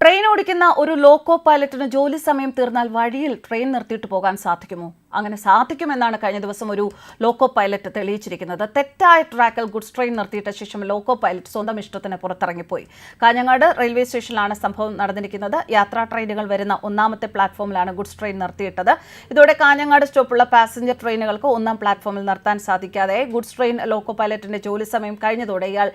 Train ഓടിക്കുന്ന ഒരു loco പൈലറ്റിന് ജോലി സമയം തീർന്നാൽ വഴിയിൽ ട്രെയിൻ നിർത്തിയിട്ട് പോകാൻ സാധിക്കുമോ? അങ്ങനെ സാധിക്കുമെന്നാണ് കഴിഞ്ഞ ദിവസം ഒരു ലോക്കോ പൈലറ്റ് തെളിയിച്ചിരിക്കുന്നത്. തെറ്റായ ട്രാക്കിൽ ഗുഡ്സ് ട്രെയിൻ നിർത്തിയിട്ട ശേഷം ലോക്കോ പൈലറ്റ് സ്വന്തം ഇഷ്ടത്തിന് പുറത്തിറങ്ങിപ്പോയി. കാഞ്ഞങ്ങാട് റെയിൽവേ സ്റ്റേഷനിലാണ് സംഭവം നടന്നിരിക്കുന്നത്. യാത്രാ ട്രെയിനുകൾ വരുന്ന ഒന്നാമത്തെ പ്ലാറ്റ്ഫോമിലാണ് ഗുഡ്സ് ട്രെയിൻ നിർത്തിയിട്ടത്. ഇതോടെ കാഞ്ഞങ്ങാട് സ്റ്റോപ്പുള്ള പാസഞ്ചർ ട്രെയിനുകൾക്ക് ഒന്നാം പ്ലാറ്റ്ഫോമിൽ നിർത്താൻ സാധിക്കാതെ ഗുഡ്സ് ട്രെയിൻ ലോക്കോ പൈലറ്റിന്റെ ജോലി സമയം കഴിഞ്ഞതോടെ ഇയാൾ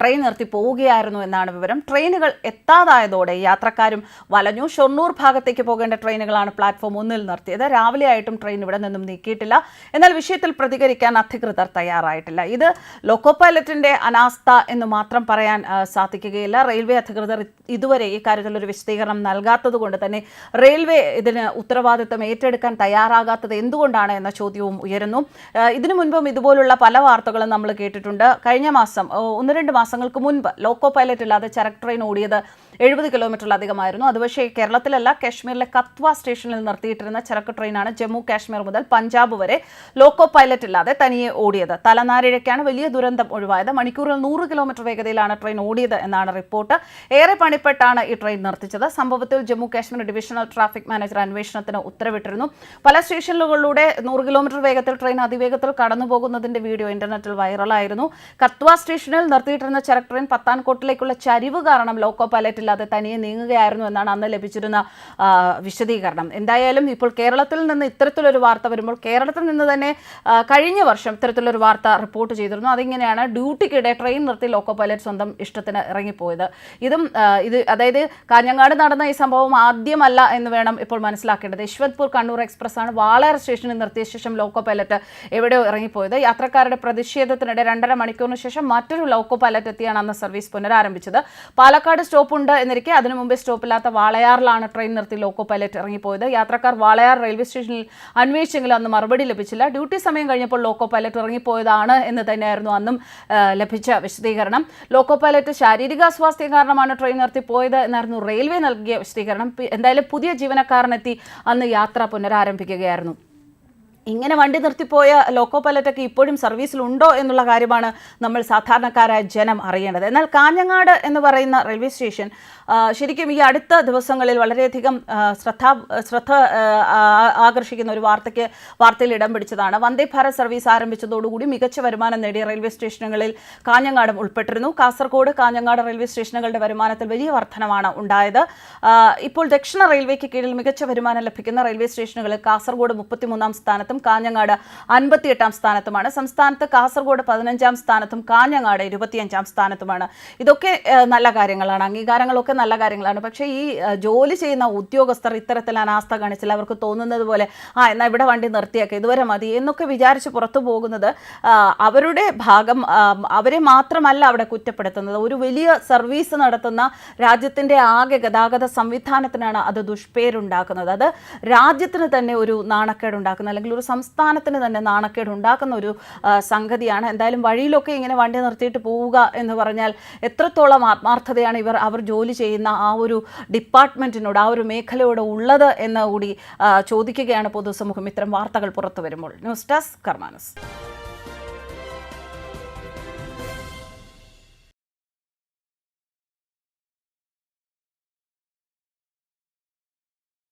ട്രെയിൻ നിർത്തി പോവുകയായിരുന്നു എന്നാണ് വിവരം. ട്രെയിനുകൾ എത്താതായതോടെ യാത്രക്കാരും വലഞ്ഞു. ഷൊർണൂർ ഭാഗത്തേക്ക് പോകേണ്ട ട്രെയിനുകളാണ് പ്ലാറ്റ്ഫോം ഒന്നിൽ നിർത്തിയത്. രാവിലെ ആയിട്ടും ട്രെയിൻ ഇവിടെ നിന്നും നീക്കിയിട്ടില്ല. എന്നാൽ വിഷയത്തിൽ പ്രതികരിക്കാൻ അധികൃതർ തയ്യാറായിട്ടില്ല. ഇത് ലോക്കോ പൈലറ്റിന്റെ അനാസ്ഥ എന്ന് മാത്രം പറയാൻ സാധിക്കുകയില്ല. റെയിൽവേ അധികൃതർ ഇതുവരെ ഈ കാര്യത്തിൽ ഒരു വിശദീകരണം നൽകാത്തത് കൊണ്ട് തന്നെ റെയിൽവേ ഇതിന് ഉത്തരവാദിത്വം ഏറ്റെടുക്കാൻ തയ്യാറാകാത്തത് എന്തുകൊണ്ടാണ് എന്ന ചോദ്യവും ഉയരുന്നു. ഇതിനു മുൻപും ഇതുപോലുള്ള പല വാർത്തകളും നമ്മൾ കേട്ടിട്ടുണ്ട്. കഴിഞ്ഞ മാസം ഒന്ന് രണ്ട് മാസങ്ങൾക്ക് മുൻപ് ലോക്കോ പൈലറ്റ് ഇല്ലാതെ ചരക്ക് ട്രെയിൻ ഓടിയത് എഴുപത് കിലോമീറ്ററിലധികമായിരുന്നു. അത് പക്ഷേ കേരളത്തിലല്ല കാശ്മീരിലെ കത്വ സ്റ്റേഷനിൽ നിർത്തിയിട്ടിരുന്ന ചരക്ക് ട്രെയിനാണ് ജമ്മു മുതൽ പഞ്ചാബ് വരെ ലോക്കോ പൈലറ്റ് ഇല്ലാതെ തനിയെ ഓടിയത്. തലനാരിഴയ്ക്കാണ് വലിയ ദുരന്തം ഒഴിവായത്. മണിക്കൂറിൽ നൂറ് കിലോമീറ്റർ വേഗതയിലാണ് ട്രെയിൻ ഓടിയത് എന്നാണ് റിപ്പോർട്ട്. ഏറെ പണിപ്പെട്ടാണ് ഈ ട്രെയിൻ നിർത്തിച്ചത്. സംഭവത്തിൽ Jammu Kashmir divisional traffic manager അന്വേഷണത്തിന് ഉത്തരവിട്ടിരുന്നു. പല സ്റ്റേഷനുകളിലൂടെ നൂറ് കിലോമീറ്റർ വേഗത്തിൽ ട്രെയിൻ അതിവേഗത്തിൽ കടന്നുപോകുന്നതിന്റെ വീഡിയോ ഇന്റർനെറ്റിൽ വൈറലായിരുന്നു. കത്വ സ്റ്റേഷനിൽ നിർത്തിയിട്ടിരുന്ന ചരക്ക് ട്രെയിൻ പത്താൻകോട്ടിലേക്കുള്ള ചരിവ് കാരണം ലോക്കോ പൈലറ്റ് ഇല്ലാതെ തനിയെ നീങ്ങുകയായിരുന്നു എന്നാണ് അന്ന് ലഭിച്ചിരുന്ന വിശദീകരണം. എന്തായാലും ഇപ്പോൾ കേരളത്തിൽ നിന്ന് ഇത്തരത്തിലൊരു വാർത്ത വരുമ്പോൾ കേരളത്തിൽ നിന്ന് തന്നെ കഴിഞ്ഞ വർഷം ഇത്തരത്തിലൊരു വാർത്ത റിപ്പോർട്ട് ചെയ്തിരുന്നു. അതിങ്ങനെയാണ് ഡ്യൂട്ടിക്കിടെ ട്രെയിൻ നിർത്തി ലോക്കോ പൈലറ്റ് സ്വന്തം ഇഷ്ടത്തിന് ഇറങ്ങിപ്പോയത്. ഇതും ഇത് അതായത് കാഞ്ഞങ്ങാട് നടന്ന ഈ സംഭവം ആദ്യമല്ല എന്ന് വേണം ഇപ്പോൾ മനസ്സിലാക്കേണ്ടത്. യശ്വന്ത്പൂർ കണ്ണൂർ എക്സ്പ്രസ് ആണ് വാളയാർ സ്റ്റേഷനിൽ നിർത്തിയ ശേഷം ലോക്കോ പൈലറ്റ് എവിടെയോ ഇറങ്ങിപ്പോയത്. യാത്രക്കാരുടെ പ്രതിഷേധത്തിനിടെ രണ്ടര മണിക്കൂറിന് ശേഷം മറ്റൊരു ലോക്കോ പൈലറ്റ് എത്തിയാണ് അന്ന് സർവീസ് പുനരാരംഭിച്ചത്. പാലക്കാട് സ്റ്റോപ്പ് ഉണ്ട് എന്നിരിക്കെ അതിനു മുമ്പേ സ്റ്റോപ്പില്ലാത്ത വാളയാറിലാണ് ട്രെയിൻ നിർത്തി ലോക്കോ പൈലറ്റ് ഇറങ്ങിപ്പോയത്. യാത്രക്കാർ വാളയാർ റെയിൽവേ സ്റ്റേഷനിൽ അന്വേഷിച്ചെങ്കിലും അന്ന് മറുപടി ലഭിച്ചില്ല. ഡ്യൂട്ടി സമയം കഴിഞ്ഞപ്പോൾ ലോക്കോ പൈലറ്റ് ഇറങ്ങിപ്പോയതാണ് എന്ന് തന്നെയായിരുന്നു അന്നും ലഭിച്ച വിശദീകരണം. ലോക്കോ പൈലറ്റ് ശാരീരിക അസ്വാസ്ഥ്യം കാരണമാണ് ട്രെയിൻ നിർത്തിപ്പോയത് എന്നായിരുന്നു റെയിൽവേ നൽകിയ വിശദീകരണം. എന്തായാലും പുതിയ ജീവനക്കാരനെത്തി അന്ന് യാത്ര പുനരാരംഭിക്കുകയായിരുന്നു. ഇങ്ങനെ വണ്ടി നിർത്തിപ്പോയ ലോക്കോ പൈലറ്റൊക്കെ ഇപ്പോഴും സർവീസിലുണ്ടോ എന്നുള്ള കാര്യമാണ് നമ്മൾ സാധാരണക്കാരായ ജനം അറിയേണ്ടത്. എന്നാൽ കാഞ്ഞങ്ങാട് എന്ന് പറയുന്ന റെയിൽവേ സ്റ്റേഷൻ ശരിക്കും ഈ അടുത്ത ദിവസങ്ങളിൽ വളരെയധികം ശ്രദ്ധ ശ്രദ്ധ ആകർഷിക്കുന്ന ഒരു വാർത്തയ്ക്ക് വാർത്തയിൽ ഇടം പിടിച്ചതാണ്. വന്ദേ ഭാരത് സർവീസ് ആരംഭിച്ചതോടുകൂടി മികച്ച വരുമാനം നേടിയ റെയിൽവേ സ്റ്റേഷനുകളിൽ കാഞ്ഞങ്ങാടും ഉൾപ്പെട്ടിരുന്നു. കാസർഗോഡ് കാഞ്ഞങ്ങാട് റെയിൽവേ സ്റ്റേഷനുകളുടെ വരുമാനത്തിൽ വലിയ വർധനമാണ് ഉണ്ടായത്. ഇപ്പോൾ ദക്ഷിണ റെയിൽവേക്ക് കീഴിൽ മികച്ച വരുമാനം ലഭിക്കുന്ന റെയിൽവേ സ്റ്റേഷനുകളിൽ കാസർഗോഡ് മുപ്പത്തിമൂന്നാം സ്ഥാനത്തും കാഞ്ഞങ്ങാട് അൻപത്തിയെട്ടാം സ്ഥാനത്തുമാണ്. സംസ്ഥാനത്ത് കാസർഗോഡ് പതിനഞ്ചാം സ്ഥാനത്തും കാഞ്ഞങ്ങാട് ഇരുപത്തിയഞ്ചാം സ്ഥാനത്തുമാണ്. ഇതൊക്കെ നല്ല കാര്യങ്ങളാണ്. അംഗീകാരങ്ങളൊക്കെ നല്ല കാര്യങ്ങളാണ്. പക്ഷേ ഈ ജോലി ചെയ്യുന്ന ഉദ്യോഗസ്ഥർ ഇത്തരത്തിൽ അനാസ്ഥ കാണിച്ചാൽ അവർക്ക് തോന്നുന്നത് പോലെ ആ എന്നാൽ ഇവിടെ വണ്ടി നിർത്തിയാക്കുക ഇതുവരെ മതി എന്നൊക്കെ വിചാരിച്ച് പുറത്തു പോകുന്നത് അവരുടെ ഭാഗം അവരെ മാത്രമല്ല അവിടെ കുറ്റപ്പെടുത്തുന്നത്. ഒരു വലിയ സർവീസ് നടത്തുന്ന രാജ്യത്തിന്റെ ആകെ ഗതാഗത സംവിധാനത്തിനാണ് അത് ദുഷ്പേരുണ്ടാക്കുന്നത്. അത് രാജ്യത്തിന് തന്നെ ഒരു നാണക്കേട് ഉണ്ടാക്കുന്ന അല്ലെങ്കിൽ ഒരു സംസ്ഥാനത്തിന് തന്നെ നാണക്കേട് ഉണ്ടാക്കുന്ന ഒരു സംഗതിയാണ്. എന്തായാലും വഴിയിലൊക്കെ ഇങ്ങനെ വണ്ടി നിർത്തിയിട്ട് പോവുക എന്ന് പറഞ്ഞാൽ എത്രത്തോളം ആത്മാർത്ഥതയാണ് ഇവർ അവർ ജോലി ചെയ്യുന്ന ആ ഒരു ഡിപ്പാർട്ട്മെന്റിനോട് ആ ഒരു മേഖലയോട് ഉള്ളത് എന്ന് കൂടി ചോദിക്കുകയാണ് പൊതുസമൂഹം. ഇത്തരം വാർത്തകൾ പുറത്തു വരുമ്പോൾ. News desk കർമാനസ്.